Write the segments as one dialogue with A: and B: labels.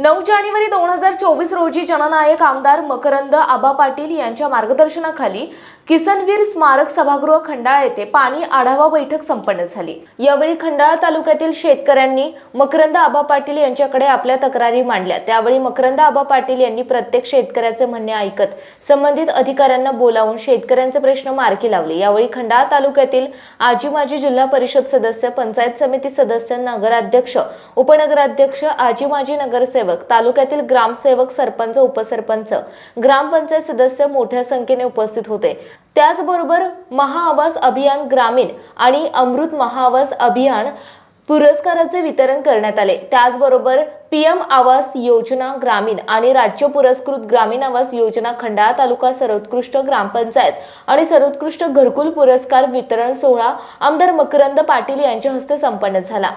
A: नऊ जानेवारी दोन हजार चोवीस रोजी जननायक आमदार मकरंद आबा पाटील यांच्या मार्गदर्शनाखाली किसनवीर स्मारक सभागृह खंडाळा येथे पाणी आढावा बैठक संपन्न झाली. यावेळी खंडाळा तालुक्यातील शेतकऱ्यांनी मकरंद आबा पाटील यांच्याकडे आपल्या तक्रारी मांडल्या. त्यावेळी मकरंद आबा पाटील यांनी प्रत्येक शेतकऱ्याचे म्हणणे ऐकत संबंधित अधिकाऱ्यांना बोलावून शेतकऱ्यांचे प्रश्न मार्गी लावले. यावेळी खंडाळा तालुक्यातील आजी माजी जिल्हा परिषद सदस्य पंचायत समिती सदस्य नगराध्यक्ष उपनगराध्यक्ष आजी माजी नगरसेवक तालुक्यातील ग्रामसेवक सरपंच उपसरपंच ग्रामपंचायत सदस्य मोठ्या संख्येने उपस्थित होते. त्याचबरोबर महाआवास अभियान ग्रामीण आणि अमृत महाआवास अभियान पुरस्काराचे वितरण करण्यात आले. त्याचबरोबर पीएम आवास योजना ग्रामीण आणि राज्य पुरस्कृत ग्रामीण आवास योजना खंडाळा तालुका सर्वोत्कृष्ट ग्रामपंचायत आणि सर्वोत्कृष्ट घरकुल पुरस्कार वितरण सोहळा आमदार मकरंद पाटील यांच्या हस्ते संपन्न झाला.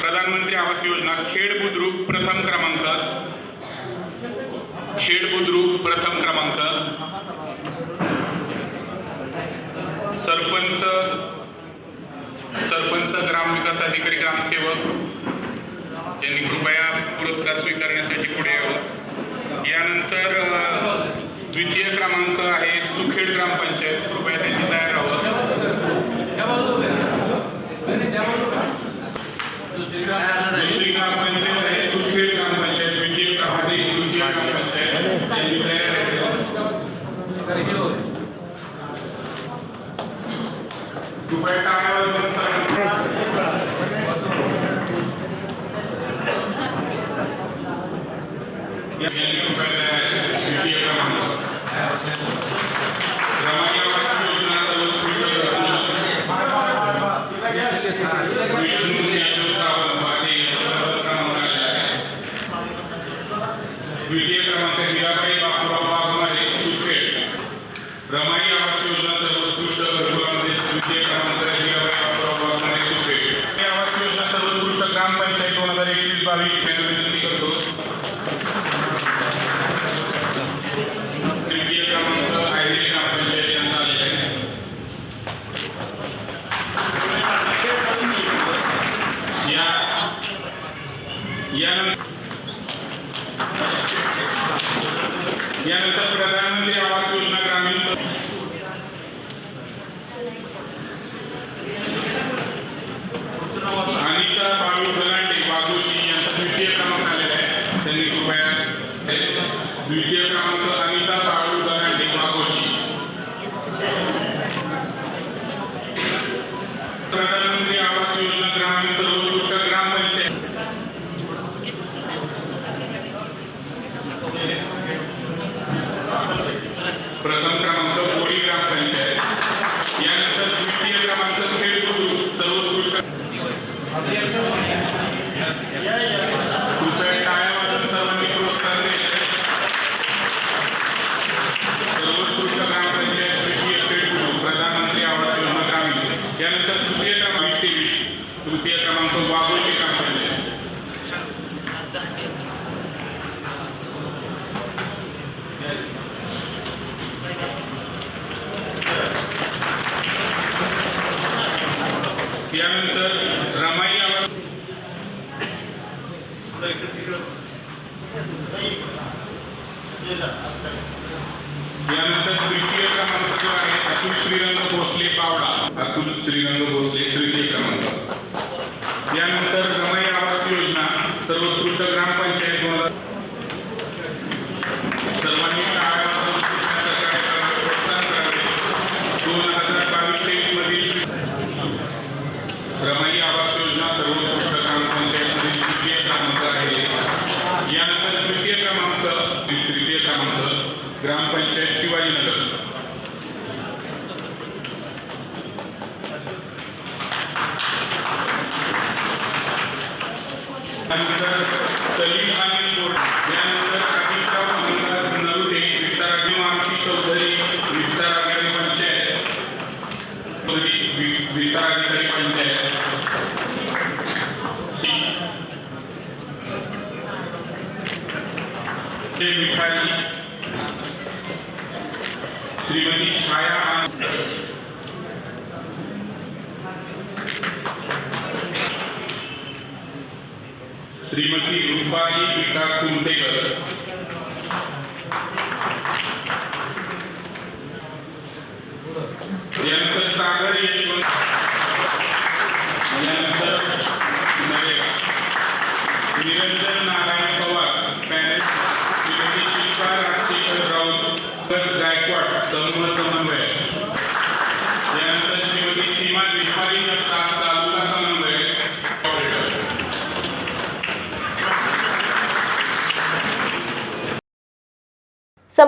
B: प्रधानमंत्री आवास योजना खेड बुद्रुक प्रथम क्रमांक. खेड बुद्रुक प्रथम क्रमांक. सरपंच सरपंच ग्रामविकास अधिकारी ग्रामसेवक यांनी कृपया पुरस्कार स्वीकारण्यासाठी पुढे यावं. यानंतर द्वितीय क्रमांक आहे सुखेड ग्रामपंचायत कृपया त्यांनी तयार राहावं दुसरी ग्रामपंचायत आहे सुखेड ग्रामपंचायत द्वितीय क्रमांक तृतीय ग्रामपंचायत त्यांनी तयार राहायचं कृपया टाळ्या वाजवून सर्वांना या यांनी कृपया तयार आहे. द्वितीय क्रमांक रमाई आवास योजना सर्वोत्कृष्ट घरकुल. विष्णू केशव सावंत पाटील प्रथम क्रमांक आलेला आहे द्वितीय क्रमांक हिराबाई बापूराव वाघमारे सुखेड रमाई आवास योजना सर्वोत्कृष्ट घरकुलामध्ये द्वितीय क्रमांक हिराबाई बापूराव वाघमारे सुखेड रमाई आवास योजना सर्वोत्कृष्ट ग्रामपंचायत दोन हजार एकवीस बावीस विनंती करतो. तृतीय क्रमांक आयरी ग्रामपंचायत आहे. या यानंतर यानंतर प्रधानमंत्री आवास योजना ग्रामीण स- अनिता बाळू गलांडे बागोशी यांचा द्वितीय क्रमांक आलेला आहे त्यांनी कृपया द्वितीय क्रमांक अनिता बाळू गलांडे बागोशी प्रधानमंत्री आवास योजना ग्रामीण सर्वोत्कृष्ट ग्रामपंचायत प्रथम क्रमांक बोडी ग्रामपंचायत यानंतर द्वितीय क्रमांक खेड बुद्रुक सर्वोत्कृष्ट कृपया टाळ्या वाजवून सर्वांनी प्रोत्साहन द्यायचे सर्वोत्कृष्ट ग्रामपंचायत द्वितीय खेड बुद्रुक प्रधानमंत्री आवास योजना ग्रामीण यानंतर तृतीय क्रमांक वीस ते वीस तृतीय क्रमांक वाघोशी ग्रामपंचायत यानंतर रमाई आवास यानंतर तृतीय क्रमांक जो आहे अतुल श्रीरंग भोसले पावडा. अतुल श्रीरंग भोसले तृतीय क्रमांक. यानंतर रमाई आवास योजना सर्वोत्कृष्ट ग्रामपंचायत दोन हजार सर्वांनी प्रोत्साहन करावे. दोन हजार बावीस तेवीस मधील रमाई आवास योजना सर्वोत्कृष्ट ग्रामपंचायत सलीम आणि यानंतर काशिका अंदाज नरुते विस्तार अभिमानकी श्रीमती छाया श्रीमती रुपाली विकास कुमटेकर यानंतर सागर यशवंत. यानंतर निरंजन नारायण पवार. पॅनल. श्रीमती शिल्पा राजशेखर राऊत. गायकवाड. समूह समन्वय यानंतर श्रीमती सीमा विभागी जगताप तालुका समन्वय ऑपरेटर